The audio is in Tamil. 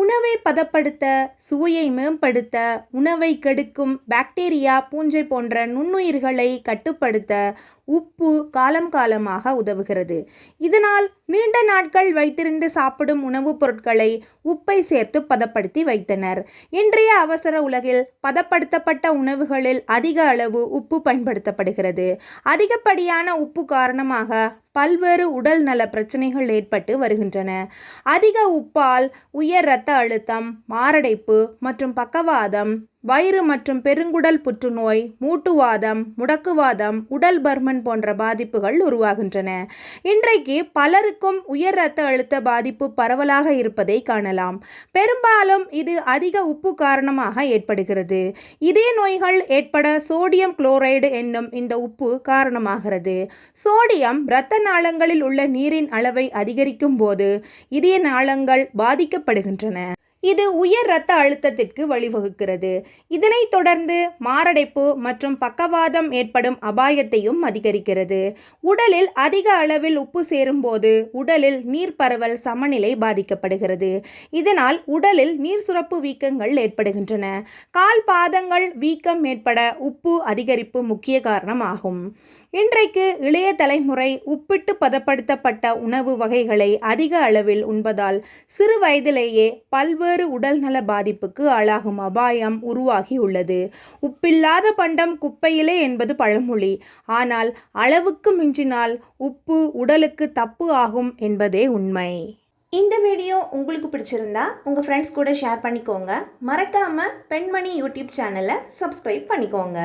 உணவை பதப்படுத்த சுவையை மேம்படுத்த உணவை கெடுக்கும் பாக்டீரியா பூஞ்சை போன்ற நுண்ணுயிர்களை கட்டுப்படுத்த உப்பு காலம் காலமாக உதவுகிறது. இதனால் நீண்ட நாட்கள் வைத்திருந்து சாப்பிடும் உணவுப் பொருட்களை உப்பை சேர்த்து பதப்படுத்தி வைத்தனர். இன்றைய அவசர உலகில் பதப்படுத்தப்பட்ட உணவுகளில் அதிக அளவு உப்பு பயன்படுத்தப்படுகிறது. அதிகப்படியான உப்பு காரணமாக பல்வேறு உடல் நல பிரச்சனைகள் ஏற்பட்டு வருகின்றன. அதிக உப்பால் உயர் இரத்த அழுத்தம் மாரடைப்பு மற்றும் பக்கவாதம் வயிறு மற்றும் பெருங்குடல் புற்றுநோய் மூட்டுவாதம் முடக்குவாதம் உடல் பர்மன் போன்ற பாதிப்புகள் உருவாகின்றன. இன்றைக்கு பலருக்கும் உயர் இரத்த அழுத்த பாதிப்பு பரவலாக இருப்பதை காணலாம். பெரும்பாலும் இது அதிக உப்பு காரணமாக ஏற்படுகிறது. இதய நோய்கள் ஏற்பட சோடியம் குளோரைடு என்னும் இந்த உப்பு காரணமாகிறது. சோடியம் இரத்த நாளங்களில் உள்ள நீரின் அளவை அதிகரிக்கும் போது இதய நாளங்கள் பாதிக்கப்படுகின்றன. இது உயர் இரத்த அழுத்தத்திற்கு வழிவகுக்கிறது. இதனைத் தொடர்ந்து மாரடைப்பு மற்றும் பக்கவாதம் ஏற்படும் அபாயத்தையும் அதிகரிக்கிறது. உடலில் அதிக அளவில் உப்பு சேரும்போது உடலில் நீர் பரவல் சமநிலை பாதிக்கப்படுகிறது. இதனால் உடலில் நீர் சுரப்பு வீக்கங்கள் ஏற்படுகின்றன. கால் பாதங்கள் வீக்கம் ஏற்பட உப்பு அதிகரிப்பு முக்கிய காரணமாகும். இன்றைக்கு இளைய தலைமுறை உப்பிட்டு பதப்படுத்தப்பட்ட உணவு வகைகளை அதிக அளவில் உண்பதால் சிறு வயதிலேயே பல்வேறு உடல்நல பாதிப்புக்கு ஆளாகும் அபாயம் உருவாகி உள்ளது உப்பில்லாத பண்டம் குப்பையிலே என்பது பழமொழி. ஆனால் அளவுக்கு மிஞ்சினால் உப்பு உடலுக்கு தப்பு ஆகும் என்பதே உண்மை. இந்த வீடியோ உங்களுக்கு பிடிச்சிருந்தா உங்கள் ஃப்ரெண்ட்ஸ் கூட ஷேர் பண்ணிக்கோங்க. மறக்காமல் பெண்மணி யூடியூப் சேனலை சப்ஸ்கிரைப் பண்ணிக்கோங்க.